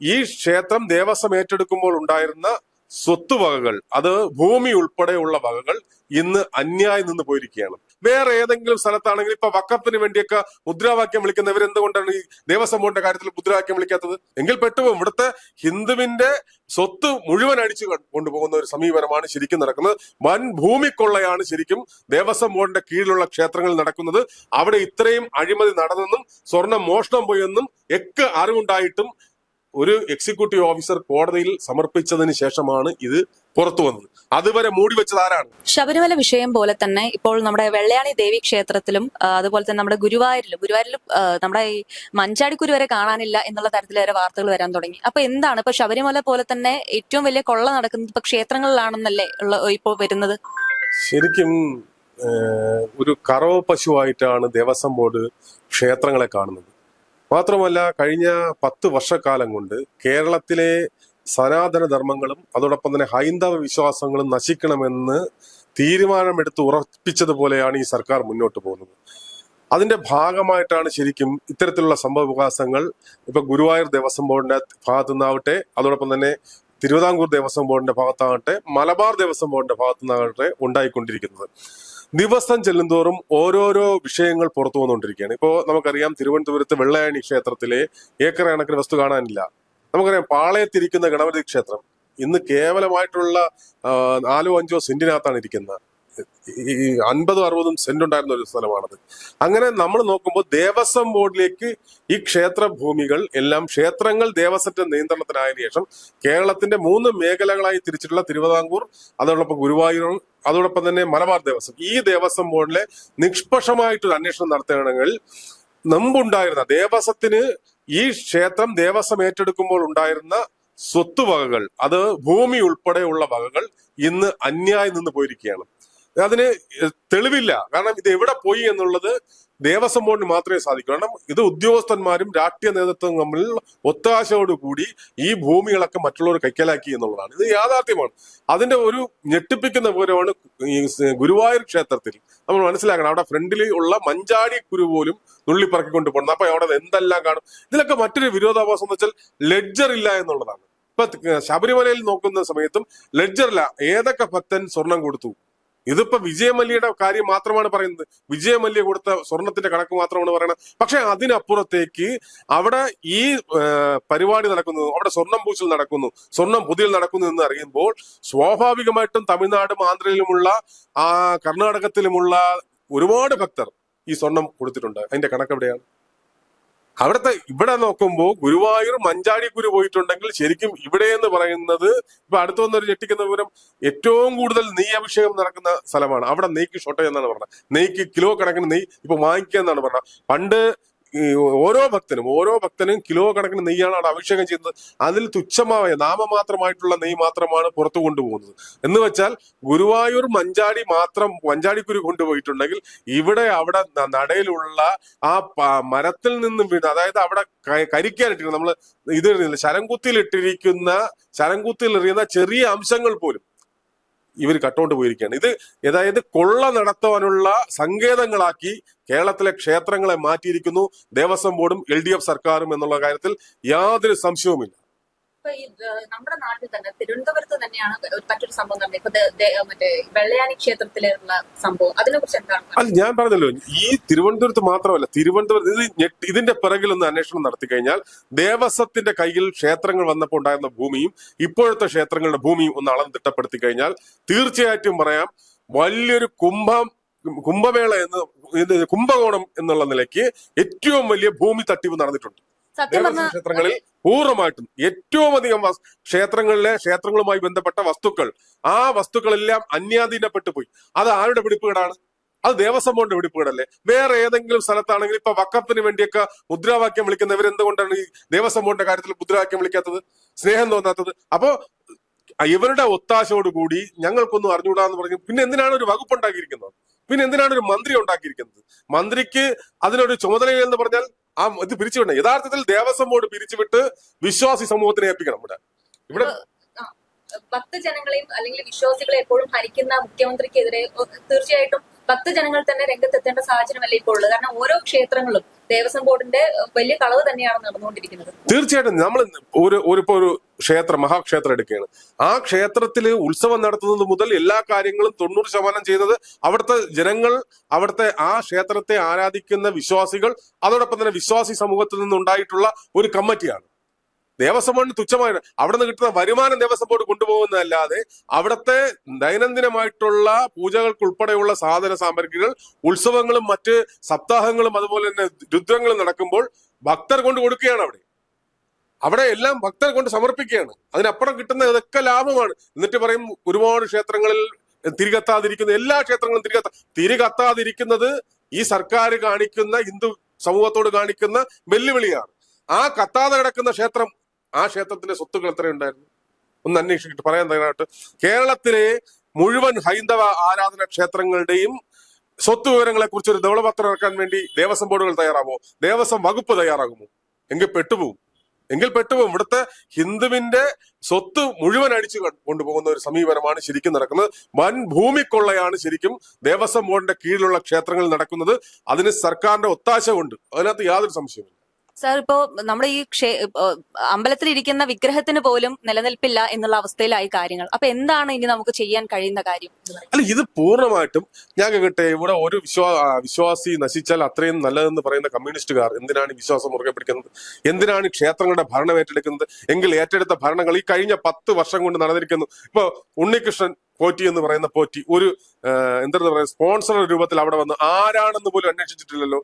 ഈ ക്ഷേത്രം ദേവസ്വം ഏറ്റെടുക്കുമ്പോൾ ഉണ്ടായിരുന്ന സ്വത്തുവകകൾ അത് ഭൂമി ഉൾപ്പെടെയുള്ള വകകൾ ഇന്ന് അന്യായി നിന്ന് പോയിരിക്കുകയാണ്. വേറെ ഏതെങ്കിലും സ്ഥലത്താണെങ്കിൽ ഇപ്പൊ വക്കപ്പിന് വേണ്ടിയൊക്കെ മുദ്രാവാക്യം വിളിക്കുന്നവർ എന്തുകൊണ്ടാണ് ഈ ദേവസ്വം ബോർഡിന്റെ കാര്യത്തിൽ മുദ്രാവാക്യം വിളിക്കാത്തത്? എങ്കിൽ പെട്ടുപോകും. ഇവിടുത്തെ ഹിന്ദുവിന്റെ സ്വത്ത് മുഴുവൻ അടിച്ചു കൊണ്ടുപോകുന്ന ഒരു സമീപനമാണ് ശരിക്കും നടക്കുന്നത്. വൻ ഭൂമിക്കൊള്ളയാണ് ശരിക്കും ദേവസ്വം ബോർഡിന്റെ കീഴിലുള്ള ക്ഷേത്രങ്ങളിൽ നടക്കുന്നത്. അവിടെ ഇത്രയും അഴിമതി നടന്നെന്നും സ്വർണം മോഷണം പോയെന്നും ഒക്കെ അറിവുണ്ടായിട്ടും ഒരു എക്സിക്യൂട്ടീവ് ഓഫീസർ കോടതിയിൽ സമർപ്പിച്ചതിന് ശേഷമാണ് ഇത് പുറത്തു വന്നത്. അതുവരെ മൂടി വെച്ചത് ആരാണ്? ശബരിമല വിഷയം പോലെ തന്നെ ഇപ്പോൾ നമ്മുടെ വെള്ളയാണി ദേവി ക്ഷേത്രത്തിലും അതുപോലെ തന്നെ നമ്മുടെ ഗുരുവായൂരിലും ഗുരുവായൂരിലും നമ്മുടെ ഈ മഞ്ചാടിക്കുരു വരെ കാണാനില്ല എന്നുള്ള തരത്തിൽ വരെ വാർത്തകൾ വരാൻ തുടങ്ങി. അപ്പൊ എന്താണ് ഇപ്പൊ ശബരിമല പോലെ തന്നെ ഏറ്റവും വലിയ കൊള്ള നടക്കുന്നത് ഇപ്പൊ ക്ഷേത്രങ്ങളിലാണെന്നല്ലേ ഉള്ള ഇപ്പോൾ വരുന്നത്? ശരിക്കും ഒരു കറവ പശുവായിട്ടാണ് ദേവസ്വം ബോർഡ് ക്ഷേത്രങ്ങളെ കാണുന്നത്. മാത്രമല്ല കഴിഞ്ഞ പത്ത് വർഷക്കാലം കൊണ്ട് കേരളത്തിലെ സനാതന ധർമ്മങ്ങളും അതോടൊപ്പം തന്നെ ഹൈന്ദവ വിശ്വാസങ്ങളും നശിക്കണമെന്ന് തീരുമാനമെടുത്ത് ഉറപ്പിച്ചതുപോലെയാണ് ഈ സർക്കാർ മുന്നോട്ട് പോകുന്നത്. അതിന്റെ ഭാഗമായിട്ടാണ് ശരിക്കും ഇത്തരത്തിലുള്ള സംഭവ വികാസങ്ങൾ ഇപ്പൊ ഗുരുവായൂർ ദേവസ്വം ബോർഡിന്റെ ഭാഗത്തു നിന്നാവട്ടെ അതോടൊപ്പം തന്നെ തിരുവിതാംകൂർ ദേവസ്വം ബോർഡിന്റെ ഭാഗത്താകട്ടെ മലബാർ ദേവസ്വം ബോർഡിന്റെ ഭാഗത്തു നിന്നാകട്ടെ ഉണ്ടായിക്കൊണ്ടിരിക്കുന്നത്. ദിവസം ചെല്ലുന്തോറും ഓരോരോ വിഷയങ്ങൾ പുറത്തു വന്നുകൊണ്ടിരിക്കുകയാണ്. ഇപ്പോ നമുക്കറിയാം തിരുവനന്തപുരത്ത് വെള്ളായണി ക്ഷേത്രത്തിലെ ഏക്കർ കണക്കിന് വസ്തു കാണാനില്ല. നമുക്കറിയാം പാളയത്തിരിക്കുന്ന ഗണപതി ക്ഷേത്രം ഇന്ന് കേവലമായിട്ടുള്ള നാലോ അഞ്ചോ സെന്റിനകത്താണ് ഇരിക്കുന്നത്. ഈ ഈ അൻപതും അറുപതും സെന്റ് ഉണ്ടായിരുന്ന ഒരു സ്ഥലമാണത്. അങ്ങനെ നമ്മൾ നോക്കുമ്പോൾ ദേവസ്വം ബോർഡിലേക്ക് ഈ ക്ഷേത്ര ഭൂമികൾ എല്ലാം ക്ഷേത്രങ്ങൾ ദേവസ്വത്തിന്റെ നിയന്ത്രണത്തിനായ ശേഷം കേരളത്തിന്റെ മൂന്ന് മേഖലകളായി തിരിച്ചിട്ടുള്ള തിരുവിതാംകൂർ അതോടൊപ്പം ഗുരുവായൂർ അതോടൊപ്പം തന്നെ മലബാർ ദേവസ്വം. ഈ ദേവസ്വം ബോർഡിലെ നിഷ്പക്ഷമായിട്ടൊരു അന്വേഷണം നടത്തുകയാണെങ്കിൽ മുമ്പുണ്ടായിരുന്ന ദേവസ്വത്തിന് ഈ ക്ഷേത്രം ദേവസ്വം ഏറ്റെടുക്കുമ്പോൾ ഉണ്ടായിരുന്ന സ്വത്തുവകകൾ അത് ഭൂമി ഉൾപ്പെടെയുള്ള വകകൾ ഇന്ന് അന്യായി നിന്ന് പോയിരിക്കുകയാണ്. അതിന് തെളിവില്ല. കാരണം ഇത് എവിടെ പോയി എന്നുള്ളത് ദേവസ്വം ബോർഡിന് മാത്രമേ സാധിക്കൂ. കാരണം ഇത് ഉദ്യോഗസ്ഥന്മാരും രാഷ്ട്രീയ നേതൃത്വം തമ്മിൽ ഒത്താശയോടുകൂടി ഈ ഭൂമികളൊക്കെ മറ്റുള്ളവർ കൈക്കലാക്കി എന്നുള്ളതാണ്. ഇത് യാഥാർത്ഥ്യമാണ്. അതിന്റെ ഒരു ഞെട്ടിപ്പിക്കുന്ന പോലെയാണ് ഈ ഗുരുവായൂർ ക്ഷേത്രത്തിൽ. നമ്മൾ മനസ്സിലാക്കണം അവിടെ ഫ്രണ്ടിൽ ഉള്ള മഞ്ചാടി കുരു പോലും നുള്ളിപ്പറക്കിക്കൊണ്ട് പോകണം അപ്പൊ അവിടെ എന്തെല്ലാം കാണും? ഇതിലൊക്കെ മറ്റൊരു വിരോധാഭാസം എന്ന് വെച്ചാൽ ലെഡ്ജർ ഇല്ല എന്നുള്ളതാണ്. ഇപ്പൊ ശബരിമലയിൽ നോക്കുന്ന സമയത്തും ലെഡ്ജറില്ല ഏതൊക്കെ ഭക്തൻ സ്വർണം കൊടുത്തു? ഇതിപ്പോ വിജയമല്യയുടെ കാര്യം മാത്രമാണ് പറയുന്നത്. വിജയമല്യ കൊടുത്ത സ്വർണത്തിന്റെ കണക്ക് മാത്രമാണ് പറയുന്നത് പക്ഷെ അതിനപ്പുറത്തേക്ക് അവിടെ ഈ പരിപാടി നടക്കുന്നു. അവിടെ സ്വർണം പൂശൽ നടക്കുന്നു. സ്വർണം പുതിയിൽ നടക്കുന്നു എന്ന് അറിയുമ്പോൾ സ്വാഭാവികമായിട്ടും തമിഴ്നാടും ആന്ധ്രയിലുമുള്ള ആ കർണാടകത്തിലുമുള്ള ഒരുപാട് ഭക്തർ ഈ സ്വർണം കൊടുത്തിട്ടുണ്ട്. അതിന്റെ കണക്ക് എവിടെയാണ് അവിടുത്തെ ഇവിടെ നോക്കുമ്പോൾ ഗുരുവായൂർ മഞ്ചാടി കുരു പോയിട്ടുണ്ടെങ്കിൽ ശരിക്കും ഇവിടെ എന്ന് പറയുന്നത് ഇപ്പൊ അടുത്ത് വന്നൊരു ഞെട്ടിക്കുന്ന വിവരം ഏറ്റവും കൂടുതൽ നെയ്യ് അഭിഷേകം നടക്കുന്ന സ്ഥലമാണ്. അവിടെ നെയ്ക്ക് ഷോർട്ടേജ് എന്നാണ് പറഞ്ഞത്. നെയ്ക്ക് കിലോ കണക്കിന് നെയ് ഇപ്പൊ വാങ്ങിക്കുക എന്നാണ് പറഞ്ഞത്. പണ്ട് ഓരോ ഭക്തനും ഓരോ ഭക്തനും കിലോ കണക്കിന് നെയ്യാണ് അവിടെ അഭിഷേകം ചെയ്യുന്നത്. അതിൽ തുച്ഛമായ നാമമാത്രമായിട്ടുള്ള നെയ്യ് മാത്രമാണ് പുറത്തു കൊണ്ടുപോകുന്നത്. എന്ന് വെച്ചാൽ ഗുരുവായൂർ മഞ്ചാടി മാത്രം മഞ്ചാടിക്കുരു കൊണ്ടുപോയിട്ടുണ്ടെങ്കിൽ ഇവിടെ അവിടെ നടയിലുള്ള ആ മരത്തിൽ നിന്നും വീണ് അതായത് അവിടെ ക- കരിക്കാനിട്ടിരിക്കുന്ന നമ്മൾ ഇത് ശരംകുത്തിയിൽ ഇട്ടിരിക്കുന്ന ശരംകുത്തിയിൽ എറിയുന്ന ചെറിയ അംശങ്ങൾ പോലും ഇവർ കട്ടോണ്ട് പോയിരിക്കുകയാണ്. ഇത് അതായത് കൊള്ള നടത്താനുള്ള സങ്കേതങ്ങളാക്കി കേരളത്തിലെ ക്ഷേത്രങ്ങളെ മാറ്റിയിരിക്കുന്നു. ദേവസ്വം ബോർഡും എൽ സർക്കാരും എന്നുള്ള കാര്യത്തിൽ യാതൊരു സംശയവുമില്ല. ഇപ്പൊ ഈ നമ്മുടെ നാട്ടിൽ തന്നെ തിരുവനന്തപുരത്ത് തന്നെയാണ് മറ്റൊരു സംഭവം നടന്നത് ഇപ്പൊ മറ്റേ വെള്ളയാനി ക്ഷേത്രത്തിലുള്ള സംഭവം. അതിനെ കുറിച്ച് എന്താണ്? അല്ല ഞാൻ പറഞ്ഞല്ലോ ഈ തിരുവനന്തപുരത്ത് മാത്രമല്ല തിരുവനന്തപുരത്ത് ഇത് ഇതിന്റെ പിറകിൽ ഒന്ന് അന്വേഷണം നടത്തി കഴിഞ്ഞാൽ ദേവസ്വത്തിന്റെ കയ്യിൽ ക്ഷേത്രങ്ങൾ വന്നപ്പോൾ ഉണ്ടായിരുന്ന ഭൂമിയും ഇപ്പോഴത്തെ ക്ഷേത്രങ്ങളുടെ ഭൂമിയും ഒന്ന് അളന്ന് തിട്ടപ്പെടുത്തി കഴിഞ്ഞാൽ തീർച്ചയായിട്ടും പറയാം വലിയൊരു കുംഭം കുംഭമേള എന്ന് കുംഭകോണം എന്നുള്ള നിലയ്ക്ക് ഏറ്റവും വലിയ ഭൂമി തട്ടിപ്പ് നടന്നിട്ടുണ്ട്. സത്യം ദേവസ്വം പറഞ്ഞ ക്ഷേത്രങ്ങളിൽ പൂർണമായിട്ടും ഏറ്റവും അധികം ക്ഷേത്രങ്ങളിലെ ക്ഷേത്രങ്ങളുമായി ബന്ധപ്പെട്ട വസ്തുക്കൾ ആ വസ്തുക്കളെല്ലാം അന്യാധീനപ്പെട്ടു പോയി. അത് ആരുടെ പിടിപ്പുകേടാണ്? അത് ദേവസ്വം ബോർഡിന്റെ പിടിപ്പുകേടല്ലേ? വേറെ ഏതെങ്കിലും സ്ഥലത്താണെങ്കിൽ ഇപ്പൊ വക്കപ്പിന് വേണ്ടിയൊക്കെ മുദ്രാവാക്യം വിളിക്കുന്നവർ എന്തുകൊണ്ടാണ് ഈ ദേവസ്വം ബോർഡിന്റെ കാര്യത്തിൽ മുദ്രാവാക്യം വിളിക്കാത്തത്? സ്നേഹം തോന്നാത്തത്? അപ്പോ ഇവരുടെ ഒത്താശയോടുകൂടി ഞങ്ങൾക്കൊന്നും അറിഞ്ഞുകൂടാന്ന് പറഞ്ഞു പിന്നെ എന്തിനാണ് ഒരു വകുപ്പ് ഉണ്ടാക്കിയിരിക്കുന്നത്? പിന്നെ എന്തിനാണ് ഒരു മന്ത്രി ഉണ്ടാക്കിയിരിക്കുന്നത്? മന്ത്രിക്ക് അതിനൊരു ചുമതല എന്ന് പറഞ്ഞാൽ ആ ഇത് പിരിച്ചുവിടണം. യഥാർത്ഥത്തിൽ ദേവസ്വം ബോർഡ് പിരിച്ചുവിട്ട് വിശ്വാസി സമൂഹത്തിനെ ഏൽപ്പിക്കണം ഇവിടെ. ഇവിടെ ഭക്തജനങ്ങളെയും അല്ലെങ്കിൽ വിശ്വാസികളെ എപ്പോഴും ഭരിക്കുന്ന മുഖ്യമന്ത്രിക്കെതിരെ തീർച്ചയായിട്ടും ഭക്തജനങ്ങൾ തന്നെ രംഗത്തെത്തേണ്ട സാഹചര്യമല്ലേ ഇപ്പോൾ ഉള്ളത്? കാരണം ഓരോ ക്ഷേത്രങ്ങളും ദേവസ്വം ബോർഡിന്റെ വലിയ കളവ് തന്നെയാണ് നടന്നുകൊണ്ടിരിക്കുന്നത്. തീർച്ചയായിട്ടും നമ്മൾ ഒരു ഒരു ഇപ്പൊ ഒരു ക്ഷേത്രം മഹാക്ഷേത്രം എടുക്കുകയാണ്. ആ ക്ഷേത്രത്തിൽ ഉത്സവം നടത്തുന്നത് മുതൽ എല്ലാ കാര്യങ്ങളും തൊണ്ണൂറ് ശതമാനം ചെയ്യുന്നത് അവിടുത്തെ ജനങ്ങൾ അവിടുത്തെ ആ ക്ഷേത്രത്തെ ആരാധിക്കുന്ന വിശ്വാസികൾ അതോടൊപ്പം തന്നെ വിശ്വാസി സമൂഹത്തിൽ നിന്നുണ്ടായിട്ടുള്ള ഒരു കമ്മിറ്റിയാണ്. ദേവസ്വം ബോർഡിന് തുച്ഛമായ അവിടെ നിന്ന് കിട്ടുന്ന വരുമാനം ദേവസ്വം ബോർഡ് കൊണ്ടുപോകുന്നതല്ലാതെ അവിടുത്തെ ദൈനംദിനമായിട്ടുള്ള പൂജകൾക്കുൾപ്പെടെയുള്ള സാധന സാമഗ്രികൾ ഉത്സവങ്ങളും മറ്റ് സപ്താഹങ്ങളും അതുപോലെ തന്നെ രുദ്രങ്ങളും നടക്കുമ്പോൾ ഭക്തർ കൊണ്ട് കൊടുക്കുകയാണ് അവിടെ. അവിടെ എല്ലാം ഭക്തർ കൊണ്ട് സമർപ്പിക്കുകയാണ്. അതിനപ്പുറം കിട്ടുന്ന ഇതൊക്കെ ലാഭമാണ്. എന്നിട്ട് പറയും ഒരുപാട് ക്ഷേത്രങ്ങളിൽ തിരികത്താതിരിക്കുന്ന എല്ലാ ക്ഷേത്രങ്ങളും തിരികത്ത തിരികത്താതിരിക്കുന്നത് ഈ സർക്കാർ കാണിക്കുന്ന ഹിന്ദു സമൂഹത്തോട് കാണിക്കുന്ന വെല്ലുവിളിയാണ്. ആ കത്താതെ കിടക്കുന്ന ക്ഷേത്രം ആ ക്ഷേത്രത്തിലെ സ്വത്തുക്കൾ എത്രയുണ്ടായിരുന്നു? ഒന്ന് അന്വേഷിച്ചിട്ട് പറയാൻ തയ്യാറായിട്ട്. കേരളത്തിലെ മുഴുവൻ ഹൈന്ദവ ആരാധന ക്ഷേത്രങ്ങളുടെയും സ്വത്ത് വിവരങ്ങളെ കുറിച്ച് ഒരു ധവളപത്രം ഇറക്കാൻ വേണ്ടി ദേവസ്വം ബോർഡുകൾ തയ്യാറാവോ? ദേവസ്വം വകുപ്പ് തയ്യാറാകുമോ? എങ്കിൽ പെട്ടുപോകും എങ്കിൽ പെട്ടുപോകും ഇവിടുത്തെ ഹിന്ദുവിന്റെ സ്വത്ത് മുഴുവൻ അടിച്ചു കൊണ്ടുപോകുന്ന ഒരു സമീപനമാണ് ശരിക്കും നടക്കുന്നത്. വൻ ഭൂമിക്കൊള്ളയാണ് ശരിക്കും ദേവസ്വം ബോർഡിന്റെ കീഴിലുള്ള ക്ഷേത്രങ്ങളിൽ നടക്കുന്നത്. അതിന് സർക്കാരിന്റെ ഒത്താശ ഉണ്ട്. അതിനകത്ത് യാതൊരു സംശയമില്ല സാർ ഇപ്പോ നമ്മുടെ ഈ ക്ഷേ ഇരിക്കുന്ന വിഗ്രഹത്തിന് പോലും നിലനിൽപ്പില്ല എന്നുള്ള അവസ്ഥയിലായി കാര്യങ്ങൾ. അപ്പൊ എന്താണ് ഇനി നമുക്ക് ചെയ്യാൻ കഴിയുന്ന കാര്യം? അല്ല ഇത് പൂർണമായിട്ടും ഞാൻ കേട്ടെ ഇവിടെ ഒരു വിശ്വാ വിശ്വാസി നശിച്ചാൽ അത്രയും നല്ലതെന്ന് പറയുന്ന കമ്മ്യൂണിസ്റ്റുകാർ എന്തിനാണ് വിശ്വാസം മുറുകെ പിടിക്കുന്നത്? എന്തിനാണ് ക്ഷേത്രങ്ങളുടെ ഭരണം ഏറ്റെടുക്കുന്നത് എങ്കിൽ ഏറ്റെടുത്ത ഭരണങ്ങൾ ഈ കഴിഞ്ഞ പത്ത് വർഷം കൊണ്ട് നടന്നിരിക്കുന്നു. ഇപ്പൊ ഉണ്ണികൃഷ്ണൻ പോറ്റി എന്ന് പറയുന്ന പോറ്റി ഒരു എന്താ പറയുക സ്പോൺസർ രൂപത്തിൽ അവിടെ വന്ന് ആരാണെന്ന് പോലും അന്വേഷിച്ചിട്ടില്ലല്ലോ.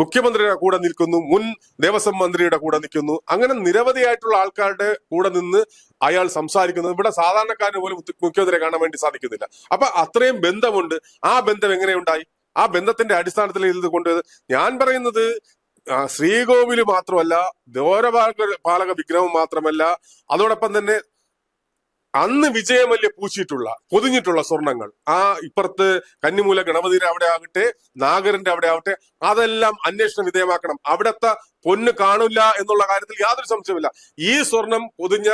മുഖ്യമന്ത്രിയുടെ കൂടെ നിൽക്കുന്നു മുൻ ദേവസ്വം മന്ത്രിയുടെ കൂടെ നിൽക്കുന്നു. അങ്ങനെ നിരവധിയായിട്ടുള്ള ആൾക്കാരുടെ കൂടെ നിന്ന് അയാൾ സംസാരിക്കുന്നത് ഇവിടെ സാധാരണക്കാരന് പോലും മുഖ്യ- മുഖ്യമന്ത്രിയെ കാണാൻ വേണ്ടി സാധിക്കുന്നില്ല. അപ്പൊ അത്രയും ബന്ധമുണ്ട്. ആ ബന്ധം എങ്ങനെയുണ്ടായി? ആ ബന്ധത്തിന്റെ അടിസ്ഥാനത്തിൽ ഇത് കൊണ്ട് ഞാൻ പറയുന്നത് ശ്രീകോവിൽ മാത്രമല്ല ദ്വാരപാലക പാലക വിഗ്രഹം മാത്രമല്ല അതോടൊപ്പം തന്നെ അന്ന് വിജയമല്യ പൂശിയിട്ടുള്ള പൊതിഞ്ഞിട്ടുള്ള സ്വർണങ്ങൾ. ആ ഇപ്പുറത്ത് കന്നിമൂല ഗണപതിയുടെ അവിടെ ആകട്ടെ നാഗരന്റെ അവിടെ ആവട്ടെ അതെല്ലാം അന്വേഷണ വിധേയമാക്കണം. അവിടത്തെ പൊന്ന് കാണില്ല എന്നുള്ള കാര്യത്തിൽ യാതൊരു സംശയമില്ല ഈ സ്വർണം പൊതിഞ്ഞ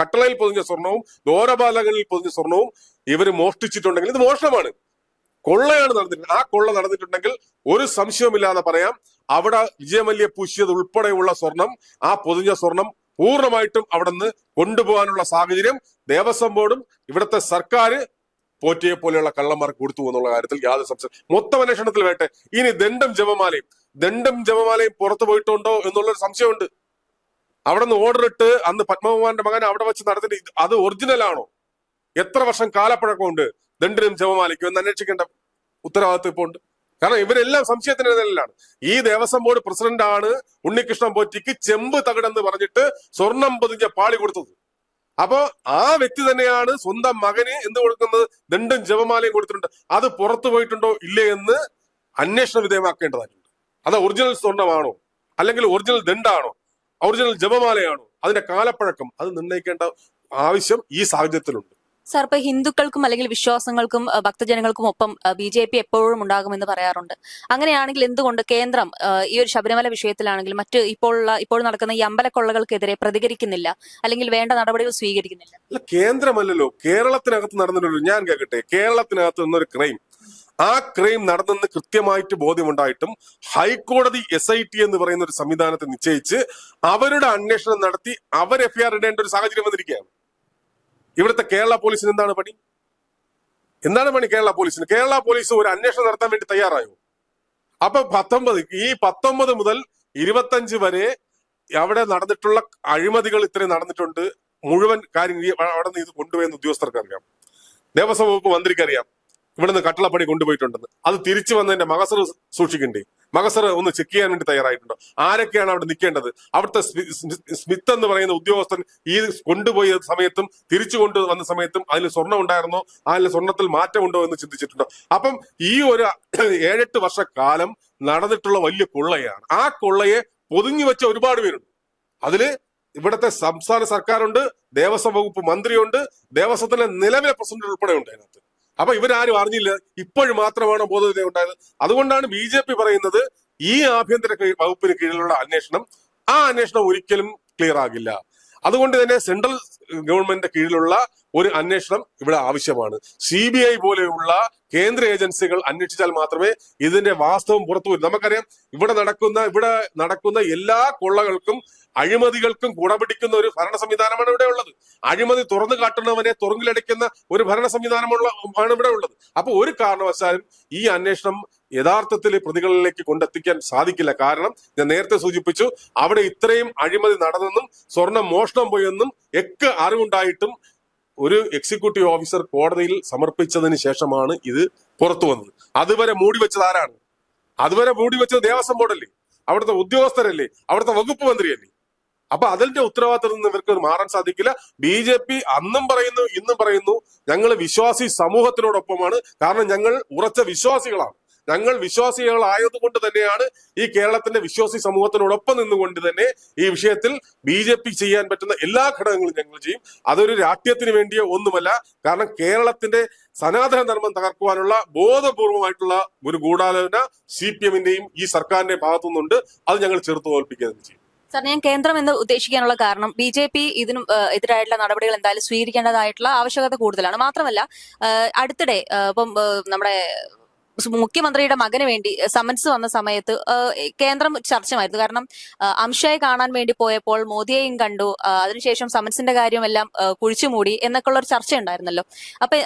കട്ടളയിൽ പൊതിഞ്ഞ സ്വർണവും ദോരപാലകളിൽ പൊതിഞ്ഞ സ്വർണവും ഇവർ മോഷ്ടിച്ചിട്ടുണ്ടെങ്കിൽ ഇത് മോഷണമാണ്. കൊള്ളയാണ് നടന്നിട്ടുണ്ട് ആ കൊള്ള നടന്നിട്ടുണ്ടെങ്കിൽ ഒരു സംശയവുമില്ലാതെ പറയാം. അവിടെ വിജയമല്യ പൂശിയത് ഉൾപ്പെടെയുള്ള സ്വർണം ആ പൊതിഞ്ഞ സ്വർണം പൂർണമായിട്ടും അവിടെ നിന്ന് കൊണ്ടുപോകാനുള്ള സാഹചര്യം ദേവസ്വം ബോർഡും ഇവിടുത്തെ സർക്കാർ പോറ്റിയെ പോലെയുള്ള കള്ളന്മാർക്ക് കൊടുത്തു എന്നുള്ള കാര്യത്തിൽ യാതൊരു സംശയം മൊത്തം അന്വേഷണത്തിൽ വേട്ടെ ഇനി ദണ്ഡം ജപമാലയും ദണ്ഡം ജപമാലയും പുറത്തു പോയിട്ടുണ്ടോ എന്നുള്ളൊരു സംശയമുണ്ട്. അവിടെ നിന്ന് ഓർഡർ ഇട്ട് അന്ന് പത്മകുമാറിന്റെ മകൻ അവിടെ വെച്ച് നടത്തിയിട്ട് അത് ഒറിജിനൽ ആണോ? എത്ര വർഷം കാലപ്പഴക്കമുണ്ട് ദണ്ഡിനും ജപമാലയ്ക്കും എന്ന് അന്വേഷിക്കേണ്ട ഉത്തരവാദിത്വം ഇപ്പോൾ ഉണ്ട്. കാരണം ഇവരെല്ലാം സംശയത്തിന്റെ നിലയിലാണ് ഈ ദേവസ്വം ബോർഡ് പ്രസിഡന്റ് ആണ് ഉണ്ണികൃഷ്ണൻ പോറ്റിക്ക് ചെമ്പ് തകിടെന്ന് പറഞ്ഞിട്ട് സ്വർണം പൊതിഞ്ഞ പാളി കൊടുത്തത്. അപ്പോ ആ വ്യക്തി തന്നെയാണ് സ്വന്തം മകന് എന്ത് കൊടുക്കുന്നത്? ദണ്ടും ജപമാലയും കൊടുത്തിട്ടുണ്ട്. അത് പുറത്തു പോയിട്ടുണ്ടോ? ഇല്ലേ എന്ന് അന്വേഷണ വിധേയമാക്കേണ്ടതായിട്ടുണ്ട്. അത് ഒറിജിനൽ സ്വർണമാണോ? അല്ലെങ്കിൽ ഒറിജിനൽ ദണ്ടാണോ ഒറിജിനൽ ജപമാലയാണോ? അതിന്റെ കാലപ്പഴക്കം അത് നിർണയിക്കേണ്ട ആവശ്യം ഈ സാഹചര്യത്തിലുണ്ട്. സാർ ഇപ്പൊ ഹിന്ദുക്കൾക്കും അല്ലെങ്കിൽ വിശ്വാസങ്ങൾക്കും ഭക്തജനങ്ങൾക്കും ഒപ്പം ബി ജെ പി എപ്പോഴും ഉണ്ടാകുമെന്ന് പറയാറുണ്ട്. അങ്ങനെയാണെങ്കിൽ എന്തുകൊണ്ട് കേന്ദ്രം ഈ ഒരു ശബരിമല വിഷയത്തിലാണെങ്കിൽ മറ്റ് ഇപ്പോഴുള്ള ഇപ്പോൾ നടക്കുന്ന ഈ അമ്പലക്കൊള്ളകൾക്കെതിരെ പ്രതികരിക്കുന്നില്ല? അല്ലെങ്കിൽ വേണ്ട നടപടികൾ സ്വീകരിക്കുന്നില്ല? അല്ല കേന്ദ്രമല്ലല്ലോ. കേരളത്തിനകത്ത് നടന്നിട്ടുള്ളൂ ഞാൻ കേൾക്കട്ടെ കേരളത്തിനകത്ത് നിന്നൊരു ക്രൈം. ആ ക്രൈം നടന്നെന്ന് കൃത്യമായിട്ട് ബോധ്യമുണ്ടായിട്ടും ഹൈക്കോടതി എസ് ഐ ടി എന്ന് പറയുന്ന ഒരു സംവിധാനത്തെ നിശ്ചയിച്ച് അവരുടെ അന്വേഷണം നടത്തി അവർ എഫ്ഐആർ ഇടേണ്ട ഒരു സാഹചര്യം വന്നിരിക്കുകയാണ്. ഇവിടുത്തെ കേരള പോലീസിന് എന്താണ് പണി? എന്താണ് പണി കേരള പോലീസിന്? കേരള പോലീസ് ഒരു അന്വേഷണം നടത്താൻ വേണ്ടി തയ്യാറായോ? അപ്പൊ പത്തൊമ്പത് ഈ പത്തൊമ്പത് മുതൽ ഇരുപത്തഞ്ച് വരെ അവിടെ നടന്നിട്ടുള്ള അഴിമതികൾ ഇത്രയും നടന്നിട്ടുണ്ട്. മുഴുവൻ കാര്യം അവിടെ നിന്ന് ഇത് കൊണ്ടുപോയെന്ന് ഉദ്യോഗസ്ഥർക്ക് അറിയാം. ദേവസ്വം വകുപ്പ് മന്ത്രിക്ക് അറിയാം. ഇവിടുന്ന് കട്ടളപ്പണി കൊണ്ടുപോയിട്ടുണ്ടെന്ന്. അത് തിരിച്ചു വന്നതിന്റെ മകസർ സൂക്ഷിക്കണ്ടേ? മകസർ ഒന്ന് ചെക്ക് ചെയ്യാൻ വേണ്ടി തയ്യാറായിട്ടുണ്ടോ. ആരൊക്കെയാണ് അവിടെ നിൽക്കേണ്ടത്? അവിടുത്തെ സ്മി- സ്മി- സ്മിത്ത് എന്ന് പറയുന്ന ഉദ്യോഗസ്ഥൻ ഈ കൊണ്ടുപോയ സമയത്തും തിരിച്ചു കൊണ്ടുവന്ന സമയത്തും അതിൽ സ്വർണം ഉണ്ടായിരുന്നോ. അതിൽ സ്വർണത്തിൽ മാറ്റമുണ്ടോ എന്ന് ചിന്തിച്ചിട്ടുണ്ടോ. അപ്പം ഈ ഒരു ഏഴെട്ട് വർഷക്കാലം നടന്നിട്ടുള്ള വലിയ കൊള്ളയാണ്. ആ കൊള്ളയെ പൊതിഞ്ഞു വെച്ച ഒരുപാട് പേരുണ്ട്. അതിൽ ഇവിടുത്തെ സംസ്ഥാന സർക്കാരുണ്ട് ദേവസ്വം വകുപ്പ് മന്ത്രിയുണ്ട് ദേവസ്വത്തിന്റെ നിലവിലെ പ്രസിഡന്റ് ഉൾപ്പെടെ ഉണ്ട് അതിനകത്ത്. അപ്പൊ ഇവരാരും അറിഞ്ഞില്ല. ഇപ്പോഴും മാത്രമാണ് ബോധവിദ്യ ഉണ്ടായത്? അതുകൊണ്ടാണ് ബി ജെ പി പറയുന്നത് ഈ ആഭ്യന്തര വകുപ്പിന് കീഴിലുള്ള അന്വേഷണം ആ അന്വേഷണം ഒരിക്കലും ക്ലിയർ ആകില്ല. അതുകൊണ്ട് തന്നെ സെൻട്രൽ ഗവൺമെന്റിന്റെ കീഴിലുള്ള ഒരു അന്വേഷണം ഇവിടെ ആവശ്യമാണ്. സി ബി ഐ പോലെയുള്ള കേന്ദ്ര ഏജൻസികൾ അന്വേഷിച്ചാൽ മാത്രമേ ഇതിന്റെ വാസ്തവം പുറത്തു വരൂ നമുക്കറിയാം ഇവിടെ നടക്കുന്ന ഇവിടെ നടക്കുന്ന എല്ലാ കൊള്ളകൾക്കും അഴിമതികൾക്കും കുടപിടിക്കുന്ന ഒരു ഭരണ സംവിധാനമാണ് ഇവിടെ ഉള്ളത്. അഴിമതി തുറന്നു കാട്ടുന്നവനെ തുറങ്കിലടിക്കുന്ന ഒരു ഭരണ സംവിധാനമുള്ള ആണ് ഇവിടെ ഉള്ളത്. അപ്പൊ ഒരു കാരണവശാലും ഈ അന്വേഷണം യഥാർത്ഥത്തിൽ പ്രതികളിലേക്ക് കൊണ്ടെത്തിക്കാൻ സാധിക്കില്ല. കാരണം ഞാൻ നേരത്തെ സൂചിപ്പിച്ചു അവിടെ ഇത്രയും അഴിമതി നടന്നെന്നും സ്വർണം മോഷണം പോയെന്നും ഒക്കെ അറിവുണ്ടായിട്ടും ഒരു എക്സിക്യൂട്ടീവ് ഓഫീസർ കോടതിയിൽ സമർപ്പിച്ചതിന് ശേഷമാണ് ഇത് പുറത്തു വന്നത്. അതുവരെ മൂടി വെച്ചത് ആരാണ്? അതുവരെ മൂടി വെച്ചത് ദേവസ്വം ബോർഡല്ലേ? അവിടുത്തെ ഉദ്യോഗസ്ഥരല്ലേ? അവിടുത്തെ വകുപ്പ് മന്ത്രിയല്ലേ? അപ്പൊ അതിന്റെ ഉത്തരവാദിത്തത്തിൽ നിന്ന് ഇവർക്ക് മാറാൻ സാധിക്കില്ല. ബി ജെ പി അന്നും പറയുന്നു ഇന്നും പറയുന്നു. ഞങ്ങൾ വിശ്വാസി സമൂഹത്തിനോടൊപ്പമാണ്. കാരണം ഞങ്ങൾ ഉറച്ച വിശ്വാസികളാണ്. ഞങ്ങൾ വിശ്വാസികളായതുകൊണ്ട് തന്നെയാണ് ഈ കേരളത്തിന്റെ വിശ്വാസി സമൂഹത്തിനോടൊപ്പം നിന്നുകൊണ്ട് തന്നെ ഈ വിഷയത്തിൽ ബി ജെ പി ചെയ്യാൻ പറ്റുന്ന എല്ലാ ഘടകങ്ങളും ഞങ്ങൾ ചെയ്യും. അതൊരു രാഷ്ട്രീയത്തിന് വേണ്ടിയോ ഒന്നുമല്ല. കാരണം കേരളത്തിന്റെ സനാതന ധർമ്മം തകർക്കുവാനുള്ള ബോധപൂർവമായിട്ടുള്ള ഒരു ഗൂഢാലോചന സി പി എമ്മിന്റെയും ഈ സർക്കാരിന്റെ ഭാഗത്തുനിന്നുണ്ട്. അത് ഞങ്ങൾ ചെറുത്തു തോൽപ്പിക്കുക ചെയ്യും സാർ ഞാൻ കേന്ദ്രം എന്ന് ഉദ്ദേശിക്കാനുള്ള കാരണം ബി ജെ പി ഇതിനും എതിരായിട്ടുള്ള നടപടികൾ എന്തായാലും സ്വീകരിക്കേണ്ടതായിട്ടുള്ള ആവശ്യകത കൂടുതലാണ്. മാത്രമല്ല അടുത്തിടെ ഇപ്പം നമ്മുടെ മുഖ്യമന്ത്രിയുടെ മകന് വേണ്ടി സമൻസ് വന്ന സമയത്ത് കേന്ദ്രം ചർച്ചമായിരുന്നു കാരണം അംഷയെ കാണാൻ വേണ്ടി പോയപ്പോൾ മോദിയെയും കണ്ടു അതിനുശേഷം സമൻസിന്റെ കാര്യമെല്ലാം കുഴിച്ചു മൂടി എന്നൊക്കെ ഉള്ള ഒരു ചർച്ച ഉണ്ടായിരുന്നല്ലോ അപ്പൊ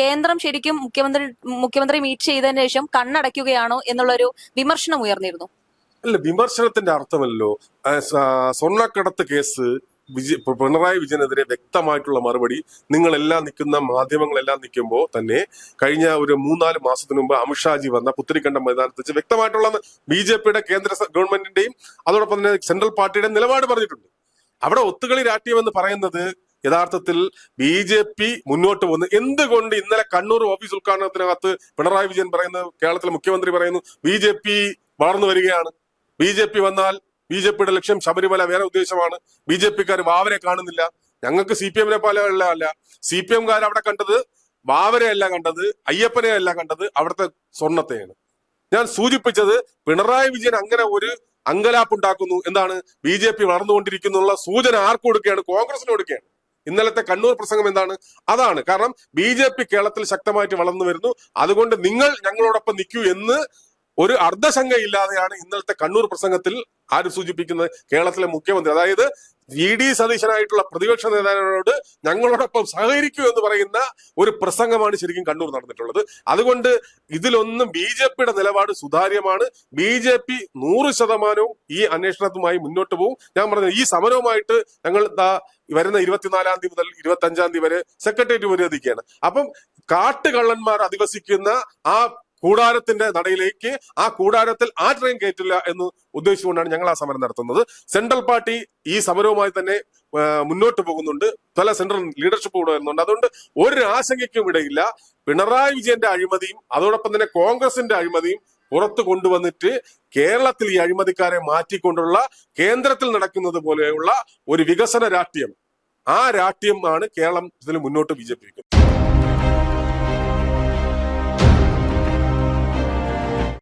കേന്ദ്രം ശരിക്കും മുഖ്യമന്ത്രി മുഖ്യമന്ത്രി മീറ്റ് ചെയ്തതിനു ശേഷം കണ്ണടയ്ക്കുകയാണോ എന്നുള്ളൊരു വിമർശനം ഉയർന്നിരുന്നു. അല്ല വിമർശനത്തിന്റെ അർത്ഥമല്ലോ. സ്വർണക്കടത്ത് കേസ് വിജയ പിണറായി വിജയനെതിരെ വ്യക്തമായിട്ടുള്ള മറുപടി നിങ്ങളെല്ലാം നിൽക്കുന്ന മാധ്യമങ്ങളെല്ലാം നിൽക്കുമ്പോൾ തന്നെ കഴിഞ്ഞ ഒരു മൂന്നാൽ മാസത്തിന് മുമ്പ് അമിത്ഷാജി വന്ന പുത്തരിക്കണ്ടം മൈതാനത്ത് വെച്ച് വ്യക്തമായിട്ടുള്ള ബി ജെ പിയുടെ കേന്ദ്ര ഗവൺമെന്റിന്റെയും അതോടൊപ്പം തന്നെ സെൻട്രൽ പാർട്ടിയുടെ നിലപാട് പറഞ്ഞിട്ടുണ്ട്. അവിടെ ഒത്തുകളി രാട്ടിയമെന്ന് പറയുന്നത് യഥാർത്ഥത്തിൽ ബി ജെ പി മുന്നോട്ട് പോകുന്നു. എന്തുകൊണ്ട് ഇന്നലെ കണ്ണൂർ ഓഫീസ് ഉദ്ഘാടനത്തിനകത്ത് പിണറായി വിജയൻ പറയുന്നത് കേരളത്തിലെ മുഖ്യമന്ത്രി പറയുന്നു ബി ജെ പി വളർന്നു വരികയാണ്? ബി ജെ പി വന്നാൽ ബി ജെ പിയുടെ ലക്ഷ്യം ശബരിമല വേറെ ഉദ്ദേശമാണ്. ബി ജെ പിക്കാർ വാവരെ കാണുന്നില്ല. ഞങ്ങൾക്ക് സി പി എമ്മിനെ പോലെ അല്ല. സി പി എംകാർ അവിടെ കണ്ടത് വാവരെ അല്ല കണ്ടത് അയ്യപ്പനെ അല്ല കണ്ടത് അവിടുത്തെ സ്വർണത്തെയാണ്. ഞാൻ സൂചിപ്പിച്ചത് പിണറായി വിജയൻ അങ്ങനെ ഒരു അങ്കലാപ്പ് ഉണ്ടാക്കുന്നു എന്താണ് ബി ജെ പി വളർന്നുകൊണ്ടിരിക്കുന്നുള്ള സൂചന ആർക്ക് കൊടുക്കുകയാണ്? കോൺഗ്രസിന് കൊടുക്കുകയാണ്. ഇന്നലത്തെ കണ്ണൂർ പ്രസംഗം എന്താണ്? അതാണ്. കാരണം ബി ജെ പി കേരളത്തിൽ ശക്തമായിട്ട് വളർന്നു വരുന്നു. അതുകൊണ്ട് നിങ്ങൾ ഞങ്ങളോടൊപ്പം നിൽക്കൂ എന്ന് ഒരു അർദ്ധശങ്കയില്ലാതെയാണ് ഇന്നലത്തെ കണ്ണൂർ പ്രസംഗത്തിൽ ആര് സൂചിപ്പിക്കുന്നത് കേരളത്തിലെ മുഖ്യമന്ത്രി. അതായത് വി ഡി സതീശനായിട്ടുള്ള പ്രതിപക്ഷ നേതാവിനോട് ഞങ്ങളോടൊപ്പം സഹകരിക്കൂ എന്ന് പറയുന്ന ഒരു പ്രസംഗമാണ് ശരിക്കും കണ്ണൂർ നടന്നിട്ടുള്ളത്. അതുകൊണ്ട് ഇതിലൊന്നും ബി ജെ പിയുടെ നിലപാട് സുതാര്യമാണ്. ബി ജെ പി നൂറ് ശതമാനവും ഈ അന്വേഷണത്തുമായി മുന്നോട്ട് പോകും ഞാൻ പറഞ്ഞത് ഈ സമരവുമായിട്ട് ഞങ്ങൾ വരുന്ന ഇരുപത്തിനാലാം തീയതി മുതൽ ഇരുപത്തി അഞ്ചാം തീയതി വരെ സെക്രട്ടേറിയറ്റ് വരെയൊതുക്കുകയാണ് അപ്പം കാട്ടുകള്ളന്മാർ അധിവസിക്കുന്ന ആ കൂടാരത്തിന്റെ നടയിലേക്ക് ആ കൂടാരത്തിൽ ആ ട്രെയിൻ കയറ്റില്ല എന്ന് ഉദ്ദേശിച്ചുകൊണ്ടാണ് ഞങ്ങൾ ആ സമരം നടത്തുന്നത്. സെൻട്രൽ പാർട്ടി ഈ സമരവുമായി തന്നെ മുന്നോട്ട് പോകുന്നുണ്ട്. പല സെൻട്രൽ ലീഡർഷിപ്പ് കൂടെ വരുന്നുണ്ട്. അതുകൊണ്ട് ഒരു ആശങ്കയ്ക്കും ഇടയില്ല. പിണറായി വിജയന്റെ അഴിമതിയും അതോടൊപ്പം തന്നെ കോൺഗ്രസിന്റെ അഴിമതിയും പുറത്തു കൊണ്ടുവന്നിട്ട് കേരളത്തിൽ ഈ അഴിമതിക്കാരെ മാറ്റിക്കൊണ്ടുള്ള കേന്ദ്രത്തിൽ നടക്കുന്നത് പോലെയുള്ള ഒരു വികസന രാഷ്ട്രീയം. ആ രാഷ്ട്രീയം ആണ് കേരളത്തിൽ മുന്നോട്ട് ബി ജെ പി